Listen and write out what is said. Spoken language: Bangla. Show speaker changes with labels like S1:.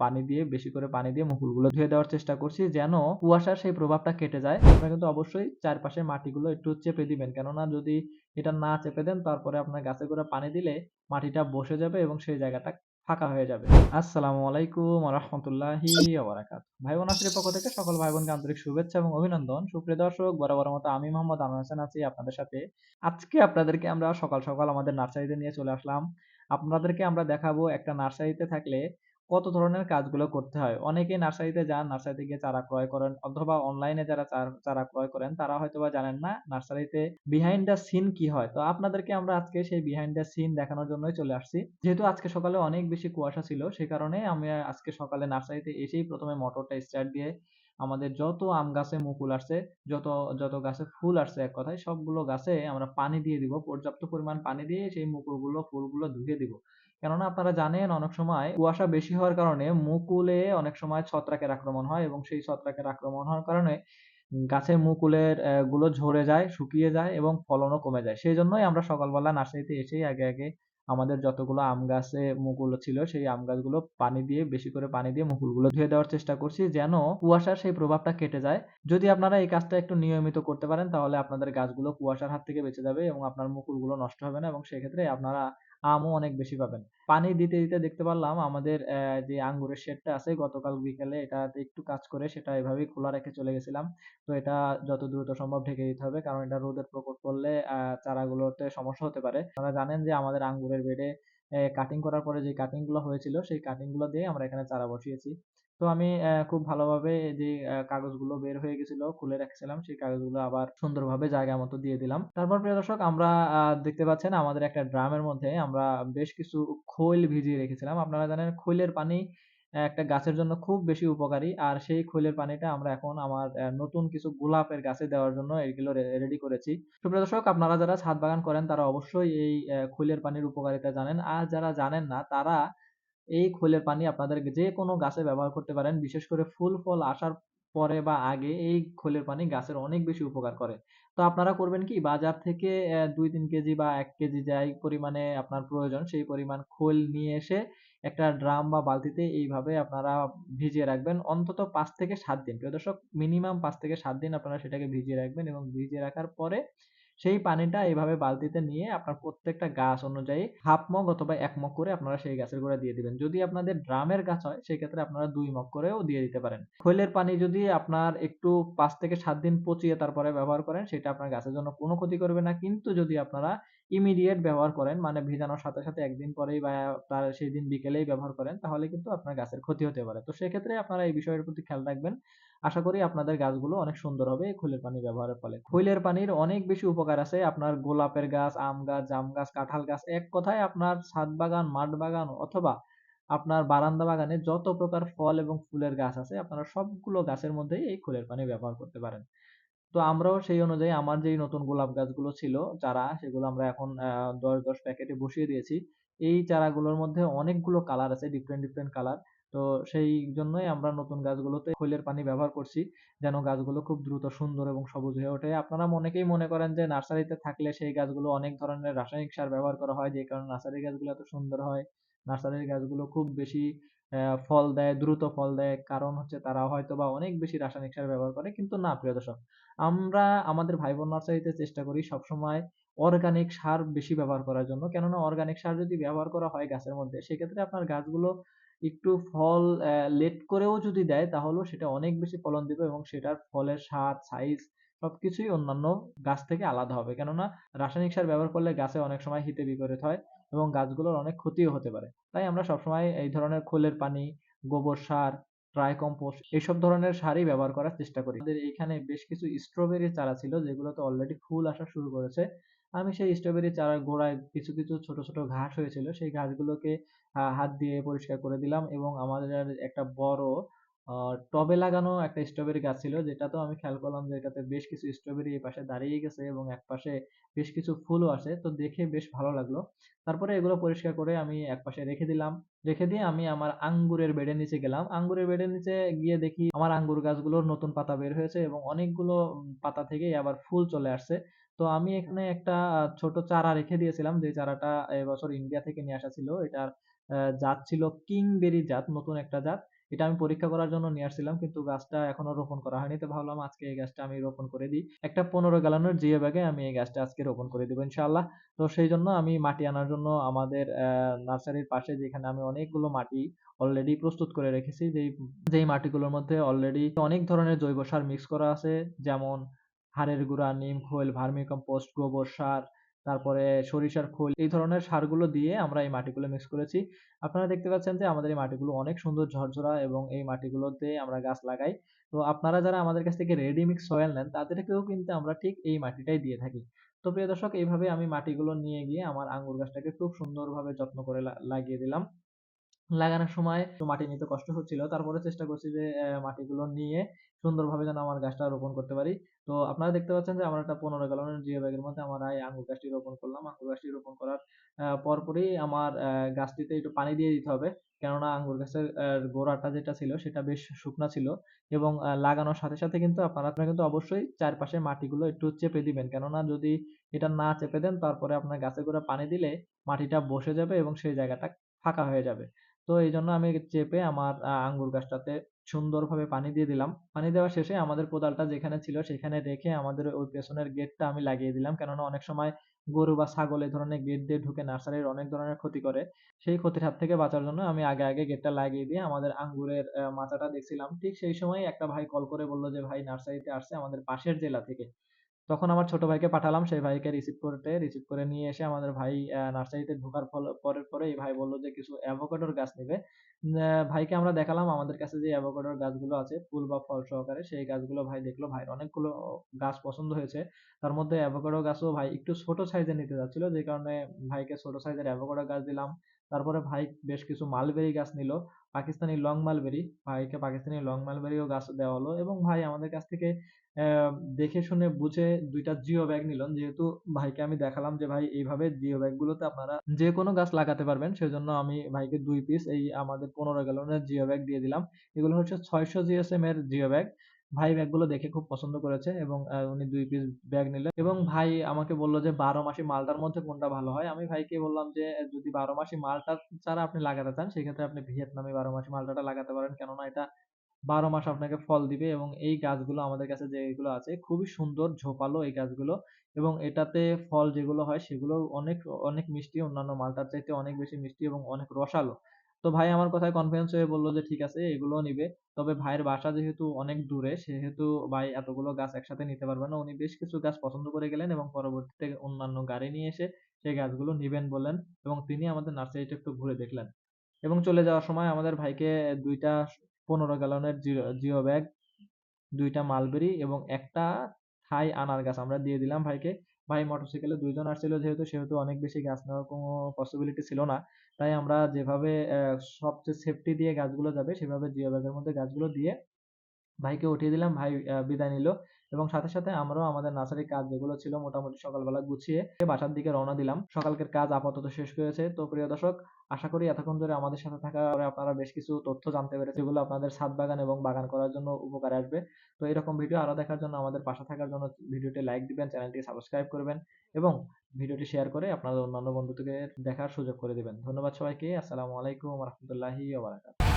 S1: পানি দিয়ে বেশি করে পানি দিয়ে মুকুলগুলো ধুয়ে দেওয়ার চেষ্টা করছি যেন কুয়াশার সেই প্রভাবটা কেটে যায়। আপনারা কিন্তু অবশ্যই চারপাশের মাটিগুলো একটু চেপে দিবেন। কেননা যদি এটা না চেপে দেন তারপরে আপনার গাছে গোড়া পানি দিলে মাটিটা বসে যাবে এবং সেই জায়গাটা ফাঁকা হয়ে যাবে। আসসালামু আলাইকুম রাহমাতুল্লাহি ভাই বোন আশির পক্ষ থেকে সকল ভাই বোনকে আন্তরিক শুভেচ্ছা এবং অভিনন্দন। সুপ্রিয় দর্শক বরাবরের মতো আমি মোহাম্মদ আনোয়ার হোসেন আছি আপনাদের সাথে। আজকে আপনাদেরকে আমরা সকাল, সকাল আমাদের নার্সারিতে নিয়ে চলে আসলাম। আপনাদেরকে আমরা দেখাবো একটা নার্সারিতে থাকলে কত ধরনের কাজগুলো করতে হয়। অনেকেই নার্সারিতে যান, নার্সারিতে গিয়ে চারা ক্রয় করেন অথবা অনলাইনে যারা চারা ক্রয় করেন তারা হয়তোবা জানেন না নার্সারিতে বিহাইন্ড দ্য সিন কি হয়। তো আপনাদেরকে আমরা আজকে সেই বিহাইন্ড দ্য সিন দেখানোর জন্যই চলে আসছি। যেহেতু আজকে সকালে অনেক বেশি কুয়াশা ছিল সে কারণে আমি আজকে সকালে নার্সারিতে এসেই ১ম এ মোটরটা স্টার্ট দিয়ে আমাদের যত আম গাছে মুকুল আসছে, যত, যত গাছে ফুল আসছে এক কথায় সবগুলো গাছে আমরা পানি দিয়ে দিব। পর্যাপ্ত পরিমাণ পানি দিয়ে সেই মুকুলগুলো, ফুলগুলো ধুয়ে দিব। কেননা আপনারা জানেন অনেক সময় কুয়াশা বেশি হওয়ার কারণে মুকুলে অনেক সময় ছত্রাকের আক্রমণ হয় এবং সেই ছত্রাকের আক্রমণ হওয়ার কারণে গাছের মুকুলেরগুলো ঝরে যায়, শুকিয়ে যায় এবং ফলনও কমে যায়। সেজন্যই আমরা সকালবেলা নার্সারিতে এসেই আগে, আগে আমাদের যতগুলো আম গাছে মুকুল ছিল সেই আম গাছগুলো পানি দিয়ে বেশি করে পানি দিয়ে মুকুলগুলো ধুয়ে দেওয়ার চেষ্টা করছি যেন কুয়াশার সেই প্রভাবটা কেটে যায়। যদি আপনারা এই কাজটা একটু নিয়মিত করতে পারেন তাহলে আপনাদের গাছগুলো কুয়াশার হাত থেকে বেঁচে যাবে এবং আপনার মুকুলগুলো নষ্ট হবে না এবং সেক্ষেত্রে আপনারা আমও অনেক বেশি পাবেন। পানি দিতে, দিতে দেখতে পারলাম আমাদের যে আঙ্গুরের শেডটা আছে গতকাল বিকেলে এটাতে একটু কাজ করে সেটা এভাবেই খোলা রেখে চলে গেছিলাম। তো এটা যত দ্রুত সম্ভব ঢেকে দিতে হবে কারণ এটা রোদের প্রকোপ পড়লে আ চারাগুলোতে সমস্যা হতে পারে। আপনারা জানেন যে আমাদের আঙ্গুরের বেডে কাটিং করার পরে যে কাটিংগুলো হয়েছিল সেই কাটিংগুলো দিয়ে আমরা এখানে চারা বসিয়েছি। তো আমি অ্যা খুব ভালোভাবে যে কাগজগুলো বের হয়ে গেছিল, খুলে রাখছিলাম, সেই কাগজগুলো আবার সুন্দরভাবে জায়গা মতো দিয়ে দিলাম। তারপর প্রিয় দর্শক, আমরা আ দেখতে পাচ্ছেন আমাদের একটা ড্রামের মধ্যে আমরা বেশ কিছু খৈল ভিজিয়ে রেখেছিলাম। আপনারা জানেন খৈলের পানি একটা গাছের জন্য খুব বেশি উপকারী। আর সেই খৈলের পানিটা আমরা এখন আমার অ্যা নতুন কিছু গোলাপের গাছে দেওয়ার জন্য এগুলো রেডি করেছি। সুপ্রিয় দর্শক, আপনারা যারা ছাদ বাগান করেন, তারা অবশ্যই এই অ্যা খৈলের পানির উপকারিতা জানেন। আর যারা জানেন না, তারা এই খৈলের পানি আপনাদের যে কোনো গাছে ব্যবহার করতে পারেন। বিশেষ করে ফুল ফল আসার পরে বা আগে এই খৈলের পানি গাছের অনেক বেশি উপকার করে। তো আপনারা করবেন কি বাজার থেকে দুই ২-৩ কেজি বা এক কেজি যাই পরিমাণে আপনার প্রয়োজন, সেই পরিমাণ খোল নিয়ে এসে একটা ড্রাম বা বালতিতে এইভাবে আপনারা ভিজিয়ে রাখবেন অন্তত পাঁচ থেকে সাত দিন। প্রিয় দর্শক, মিনিমাম পাঁচ থেকে সাত দিন আপনারা সেটাকে ভিজিয়ে রাখবেন এবং ভিজিয়ে রাখার পরে সেই পানিটা এইভাবে বালতিতে নিয়ে আপনার প্রত্যেকটা গাছ অনুযায়ী হাফ মগ অথবা ১ মগ করে আপনারা সেই গাছের গোড়ায় দিয়ে দিবেন। যদি আপনাদের ড্রামের গাছ হয় সেক্ষেত্রে আপনারা দুই মগ করেও দিয়ে দিতে পারেন। খৈলের পানি যদি আপনার একটু পাঁচ থেকে ৭ দিন পচিয়ে তারপরে ব্যবহার করেন সেটা আপনার গাছের জন্য কোনো ক্ষতি করবে না। কিন্তু যদি আপনারা ইমিডিয়েট ব্যবহার করেন মানে ভিজানোর সাথে, সাথে একদিন পরেই বা তার সেদিন বিকেলেই ব্যবহার করেন তাহলে কিন্তু আপনার গাছের ক্ষতি হতে পারে। তো সেক্ষেত্রে আপনারা এই বিষয়ের প্রতি খেয়াল রাখবেন। আশা করি আপনাদের গাছগুলো অনেক সুন্দর হবে এই খৈলের পানি ব্যবহারের ফলে। খৈলের পানির অনেক বেশি উপকার আছে। আপনার গোলাপের গাছ, আম গাছ, জাম গাছ, কাঁঠাল গাছ এক কথায় আপনার ছাদ বাগান, মাঠ বাগান অথবা আপনার বারান্দা বাগানে যত প্রকার ফল এবং ফুলের গাছ আছে আপনারা সবগুলো গাছের মধ্যেই এই খৈলের পানি ব্যবহার করতে পারেন। তো আমরাও সেই অনুযায়ী আমার যেই নতুন গোলাপ গাছগুলো ছিল চারা সেগুলো আমরা এখন ১০, ১০ প্যাকেটে বসিয়ে দিয়েছি। এই চারাগুলোর মধ্যে অনেকগুলো কালার আছে ডিফারেন্ট, ডিফারেন্ট কালার। তো সেই জন্যই আমরা নতুন গাছগুলোতে খৈলের পানি ব্যবহার করছি। যেন গাছগুলো খুব দ্রুত সুন্দর এবং সবুজ হয়ে ওঠে। আপনারা অনেকেই মনে করেন যে নার্সারিতে থাকলে সেই গাছগুলো অনেক ধরনের রাসায়নিক সার ব্যবহার করা হয় যে কারণে নার্সারির গাছগুলো এত সুন্দর হয়। নার্সারির গাছগুলো খুব বেশি ফল দেয়, দ্রুত ফল দেয়। কারণ হচ্ছে তারা হয়তো বা অনেক বেশি রাসায়নিক সার ব্যবহার করে। কিন্তু না প্রিয় দর্শক। আমরা আমাদের ভাই বোন নার্সারিতে চেষ্টা করি সবসময় অর্গানিক সার বেশি ব্যবহার করার জন্য। কেননা অর্গানিক সার যদি ব্যবহার করা হয় গাছের মধ্যে সেক্ষেত্রে আপনার গাছগুলো একটু ফল লেট করেও যদি দেয় তাহলেও সেটা অনেক বেশি ফলন দিবে এবং সেটার ফলের স্বাদ, সাইজ সবকিছুই অন্যান্য গাছ থেকে আলাদা হবে। কেননা রাসায়নিক সার ব্যবহার করলে গাছে অনেক সময় হিতে বিপরীত হয় এবং গাছগুলোর অনেক ক্ষতিও হতে পারে। তাই আমরা সবসময় এই ধরনের খোলের পানি, গোবর সার, ড্রাই কম্পোস্ট এইসব ধরনের সারই ব্যবহার করার চেষ্টা করি। আমাদের এইখানে বেশ কিছু স্ট্রবেরির চারা ছিল যেগুলোতে অলরেডি ফুল আসা শুরু করেছে। আমি সেই স্ট্রবেরি চারার গোড়ায় কিছু, কিছু ছোট, ছোট ঘাস হয়েছিল সেই ঘাসগুলোকে আ হাত দিয়ে পরিষ্কার করে দিলাম এবং আমাদের একটা বড় টবে লাগানো একটা স্ট্রবেরি গাছ ছিল যেটাতেও আমি খেয়াল করলাম যে এটাতে বেশ কিছু স্ট্রবেরি এপাশে দাঁড়িয়ে গেছে এবং একপাশে বেশ কিছু ফুলও আসে। তো দেখে বেশ ভালো লাগল। তারপরে এগুলো পরিষ্কার করে আমি একপাশে রেখে দিলাম। রেখে দিয়ে আমি আমার আঙ্গুরের বেডের নিচে গেলাম। আঙ্গুরের বেডের নিচে গিয়ে দেখি আমার আঙ্গুর গাছগুলোর নতুন পাতা বের হয়েছে এবং অনেকগুলো পাতা থেকেই আবার ফুল চলে আসছে। তো আমি এখানে একটা ছোট চারা রেখে দিয়েছিলাম যে চারাটা এবছর ইন্ডিয়া থেকে নিয়ে আসা ছিল। এটার জাত ছিল কিংবেরি জাত, নতুন একটা জাত। এটা আমি পরীক্ষা করার জন্য নিয়ে আসছিলাম কিন্তু গাছটা এখনও রোপণ করা হয়নি। তো ভাবলাম আজকে এই গাছটা আমি রোপণ করে দিই। একটা ১৫ গ্যালনের জিও ব্যাগে আমি এই গাছটা আজকে রোপণ করে দিব ইনশাআল্লাহ। তো সেই জন্য আমি মাটি আনার জন্য আমাদের নার্সারির পাশে যেখানে আমি অনেকগুলো মাটি অলরেডি প্রস্তুত করে রেখেছি। যেই যেই মাটিগুলোর মধ্যে অলরেডি অনেক ধরনের জৈব সার মিক্স করা আছে। যেমন হাড়ের গুঁড়া, নিম খৈল, ভার্মিকম্পোস্ট, গোবর সার, তারপরে সরিষার খৈল এই ধরনের সারগুলো দিয়ে আমরা এই মাটিগুলো মিক্স করেছি। আপনারা দেখতে পাচ্ছেন যে আমাদের এই মাটিগুলো অনেক সুন্দর ঝরঝরা এবং এই মাটিগুলোতে আমরা গাছ লাগাই। তো আপনারা যারা আমাদের কাছ থেকে রেডি মিক্স সয়েল নেন তাদেরকেও কিন্তু আমরা ঠিক এই মাটিটাই দিয়ে থাকি। তো প্রিয় দর্শক এইভাবে আমি মাটিগুলো নিয়ে গিয়ে আমার আঙ্গুর গাছটাকে খুব সুন্দরভাবে যত্ন করে লাগিয়ে দিলাম। লাগানোর সময় মাটি নিতে কষ্ট হচ্ছিল। তারপরে চেষ্টা করছি যে মাটিগুলো নিয়ে সুন্দরভাবে যেন আমার গাছটা রোপণ করতে পারি। তো আপনারা দেখতে পাচ্ছেন যে আমার একটা ১৫ গ্যালনের জিও ব্যাগের মধ্যে আমার এই আঙ্গুর গাছটি রোপণ করলাম। আঙ্গুর গাছটি রোপণ করার পরপরই আমার গাছটিতে একটু পানি দিয়ে দিতে হবে। কেননা আঙ্গুর গাছের গোড়াটা যেটা ছিল সেটা বেশ শুকনা ছিল এবং লাগানোর সাথে, সাথে কিন্তু আপনারা আপনারা কিন্তু অবশ্যই চারপাশের মাটিগুলো একটু চেপে দিবেন। কেননা যদি এটা না চেপে দেন তারপরে আপনার গাছে গোড়া পানি দিলে মাটিটা বসে যাবে এবং সেই জায়গাটা ফাঁকা হয়ে যাবে। তো এই জন্য আমি চেপে আমার আঙ্গুর গাছটাতে সুন্দরভাবে পানি দিয়ে দিলাম। পানি দেওয়া শেষে আমাদের কোদালটা যেখানে ছিল সেখানে রেখে আমাদের ওই পেছনের গেটটা আমি লাগিয়ে দিলাম। কেননা অনেক সময় গরু বা ছাগল এই ধরনের গেট দিয়ে ঢুকে নার্সারির অনেক ধরনের ক্ষতি করে। সেই ক্ষতির হাত থেকে বাঁচার জন্য আমি আগে, আগে গেটটা লাগিয়ে দিয়ে আমাদের আঙ্গুরের মাথাটা দেখছিলাম। ঠিক সেই সময় একটা ভাই কল করে বলল যে, "ভাই নার্সারিতে আসছে আমাদের পাশের জেলা থেকে।" তখন আমার ছোট ভাইকে পাঠালাম। সেই ভাইকে রিসিভ করতে, রিসিভ করে নিয়ে এসে আমাদের ভাই নার্সারিতে ঢোকার ফল পরে, এই ভাই বলল যে কিছু অ্যাভোকাডোর গাছ নিবে। ভাইকে আমরা দেখালাম আমাদের কাছে যে অ্যাভোকাডোর গাছগুলো আছে ফুল বা ফল সহকারে সেই গাছগুলো ভাই দেখল। ভাইয়ের অনেকগুলো গাছ পছন্দ হয়েছে। তার মধ্যে অ্যাভোকাডো গাছও ভাই একটু ছোট সাইজের নিতে চাচ্ছিল। যে কারণে ভাইকে ছোট সাইজের অ্যাভোকাডো গাছ দিলাম। তারপরে ভাই বেশ কিছু মালবেরি গাছ নিল। পাকিস্তানি লং মালবেরি, ভাইকে পাকিস্তানি লং মালবেরিও গাছ দেওয়া হলো এবং ভাই আমাদের কাছ থেকে দেখে শুনে বুঝে ২ টা জিও ব্যাগ নিলেন। যেহেতু ভাইকে আমি দেখালাম যে, ভাই, এইভাবে জিও ব্যাগগুলোতে আপনারা যেকোনো গাছ লাগাতে পারবেন। সেজন্য আমি ভাইকে ২ পিস এই আমাদের ১৫ গ্যালনের জিও ব্যাগ দিয়ে দিলাম। এগুলো হচ্ছে ৬০০ জিএসএম এর জিও ব্যাগ। ভাই ব্যাগগুলো দেখে খুব পছন্দ করেছে এবং উনি দুই পিস ব্যাগ নিলেন এবং ভাই আমাকে বলল যে ১২ মাসি মালটার মধ্যে কোনটা ভালো হয়? আমি ভাইকে বললাম যে, যদি ১২ মাসি মালটা চারা আপনি লাগাতে চান, সেক্ষেত্রে আপনি ভিয়েতনামি ১২ মাসি মালটাটা লাগাতে পারেন। কেননা এটা ১২ মাস আপনাকে ফল দিবে এবং এই গাছগুলো আমাদের কাছে যেগুলো আছে খুবই সুন্দর ঝোপালো এই গাছগুলো এবং এটাতে ফল যেগুলো হয় সেগুলো অনেক, অনেক মিষ্টি অন্যান্য মালটার চাইতে অনেক বেশি মিষ্টি এবং অনেক রসালো। তো ভাই আমার কথায় কনফিডেন্স হয়ে বলল যে ঠিক আছে এগুলোও নিবে। তবে ভাইয়ের বাসা যেহেতু অনেক দূরে সেহেতু ভাই এতগুলো গাছ একসাথে নিতে পারবে না। উনি বেশ কিছু গাছ পছন্দ করে গেলেন এবং পরবর্তীতে অন্যান্য গাড়ি নিয়ে এসে সেই গাছগুলো নিবেন বলেন এবং তিনি আমাদের নার্সারিটা একটু ঘুরে দেখলেন। এবং চলে যাওয়ার সময় আমাদের ভাইকে ২ ১৫ গ্যালনের জিও জিও ব্যাগ, দুইটা মালবেরি এবং একটা থাই আনার গাছ আমরা দিয়ে দিলাম ভাইকে। ভাই মোটরসাইকেলে ২ জন আসছিল যেহেতু সেহেতু অনেক বেশি গাছ নেওয়ার কোনো পসিবিলিটি ছিল না। তাই আমরা যেভাবে সবচেয়ে সেফটি দিয়ে গাছগুলো যাবে সেভাবে জিও ব্যাগের মধ্যে গাছগুলো দিয়ে ভাইকে উঠিয়ে দিলাম। ভাই বিদায় নিল এবং সাথে, সাথে আমরাও আমাদের নার্সারির কাজ যেগুলো ছিল মোটামুটি সকালবেলা গুছিয়ে বাসার দিকে রওনা দিলাম। সকালকের কাজ আপাতত শেষ হয়েছে। তো প্রিয় দর্শক আশা করি এতক্ষণ ধরে আমাদের সাথে পরে আপনারা বেশ কিছু তথ্য জানতে পেরেছেন যেগুলো আপনাদের ছাদ বাগান এবং বাগান করার জন্য উপকারে আসবে। তো এরকম ভিডিও আরও দেখার জন্য আমাদের পাশে থাকার জন্য ভিডিওটি লাইক দিবেন, চ্যানেলটি সাবস্ক্রাইব করবেন এবং ভিডিওটি শেয়ার করে আপনাদের অন্যান্য বন্ধুদের দেখার সুযোগ করে দিবেন। ধন্যবাদ সবাইকে। আসসালামু আলাইকুম রাহমাতুল্লাহি ওয়া বারাকাতুহু।